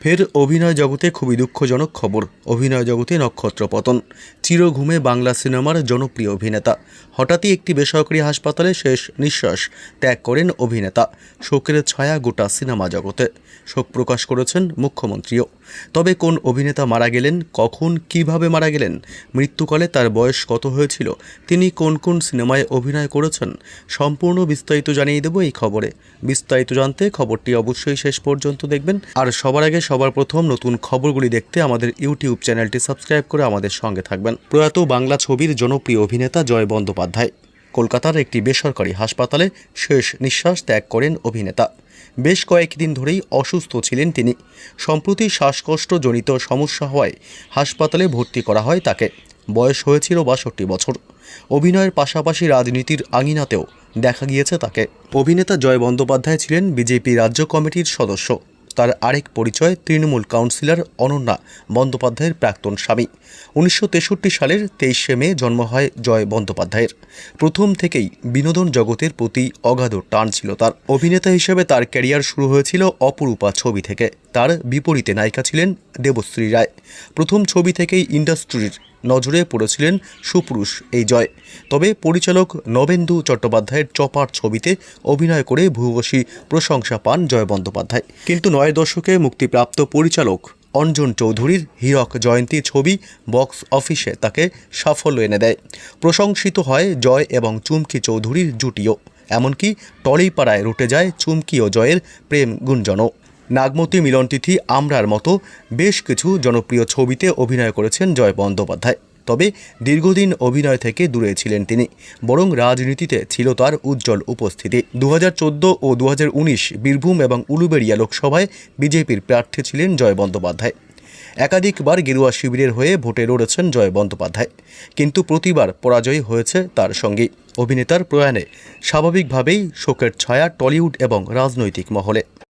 ফের অভিনয় জগতে খুবই দুঃখজনক খবর। অভিনয় জগতে নক্ষত্র পতন। চিরঘুমে বাংলা সিনেমার জনপ্রিয় অভিনেতা। হঠাৎই একটি বেসরকারি হাসপাতালে শেষ নিঃশ্বাস ত্যাগ করেন অভিনেতা। শোকের ছায়া গোটা সিনেমা জগতে। শোক প্রকাশ করেছেন মুখ্যমন্ত্রীও। তবে কোন অভিনেতা মারা গেলেন, কখন, কীভাবে মারা গেলেন, মৃত্যুকালে তার বয়স কত হয়েছিল, তিনি কোন কোন সিনেমায় অভিনয় করেছেন, সম্পূর্ণ বিস্তারিত জানিয়ে দেব এই খবরে। বিস্তারিত জানতে খবরটি অবশ্যই শেষ পর্যন্ত দেখবেন। আর সবার আগে সবার প্রথম নতুন খবরগুলি দেখতে আমাদের ইউটিউব চ্যানেলটি সাবস্ক্রাইব করে আমাদের সঙ্গে থাকবেন। প্রয়াত বাংলা ছবির জনপ্রিয় অভিনেতা জয় বন্দ্যোপাধ্যায়। কলকাতার একটি বেসরকারি হাসপাতালে শেষ নিঃশ্বাস ত্যাগ করেন অভিনেতা। বেশ কয়েকদিন ধরেই অসুস্থ ছিলেন তিনি। সম্প্রতি শ্বাসকষ্টজনিত সমস্যা হওয়ায় হাসপাতালে ভর্তি করা হয় তাকে। বয়স হয়েছিল বাষট্টি বছর। অভিনয়ের পাশাপাশি রাজনীতির আঙিনাতেও দেখা গিয়েছে তাকে। অভিনেতা জয় বন্দ্যোপাধ্যায় ছিলেন বিজেপি রাজ্য কমিটির সদস্য। তার আরেক পরিচয়, তৃণমূল কাউন্সিলর অনন্যা বন্দ্যোপাধ্যায়ের প্রাক্তন স্বামী। উনিশশো তেষট্টি সালের তেইশে মে জন্ম হয় জয় বন্দ্যোপাধ্যায়ের। প্রথম থেকেই বিনোদন জগতের প্রতি অগাধ টান ছিল তার। অভিনেতা হিসেবে তার ক্যারিয়ার শুরু হয়েছিল অপরূপা ছবি থেকে। তার বিপরীতে নায়িকা ছিলেন দেবশ্রী রায়। প্রথম ছবি থেকেই ইন্ডাস্ট্রির নজরে পড়েছিলেন সুপুরুষ এই জয়। তবে পরিচালক নবেন্দু চট্টোপাধ্যায়ের চপার ছবিতে অভিনয় করে ভূয়সী প্রশংসা পান জয় বন্দ্যোপাধ্যায়। কিন্তু নয় দশকে মুক্তিপ্রাপ্ত পরিচালক অঞ্জন চৌধুরীর হীরক জয়ন্তী ছবি বক্স অফিসে তাকে সাফল্য এনে দেয়। প্রশংসিত হয় জয় এবং চুমকি চৌধুরীর জুটিও। এমনকি টলিপাড়ায় রুটে যায় চুমকি ও জয়ের প্রেম গুঞ্জনও। নাগমতী মিলনতিথি আমরার মতো বেশ কিছু জনপ্রিয় ছবিতে অভিনয় করেছেন জয় বন্দ্যোপাধ্যায়। তবে দীর্ঘদিন অভিনয় থেকে দূরে ছিলেন তিনি, বরং রাজনীতিতে ছিল তার উজ্জ্বল উপস্থিতি। দু হাজার চোদ্দ ও দু হাজার উনিশ বীরভূম এবং উলুবেড়িয়া লোকসভায় বিজেপির প্রার্থী ছিলেন জয় বন্দ্যোপাধ্যায়। একাধিকবার গেরুয়া শিবিরের হয়ে ভোটে লড়েছেন জয় বন্দ্যোপাধ্যায়, কিন্তু প্রতিবার পরাজয় হয়েছে তার সঙ্গে অভিনেতার প্রয়াণে স্বাভাবিকভাবেই শোকের ছায়া টলিউড এবং রাজনৈতিক মহলে।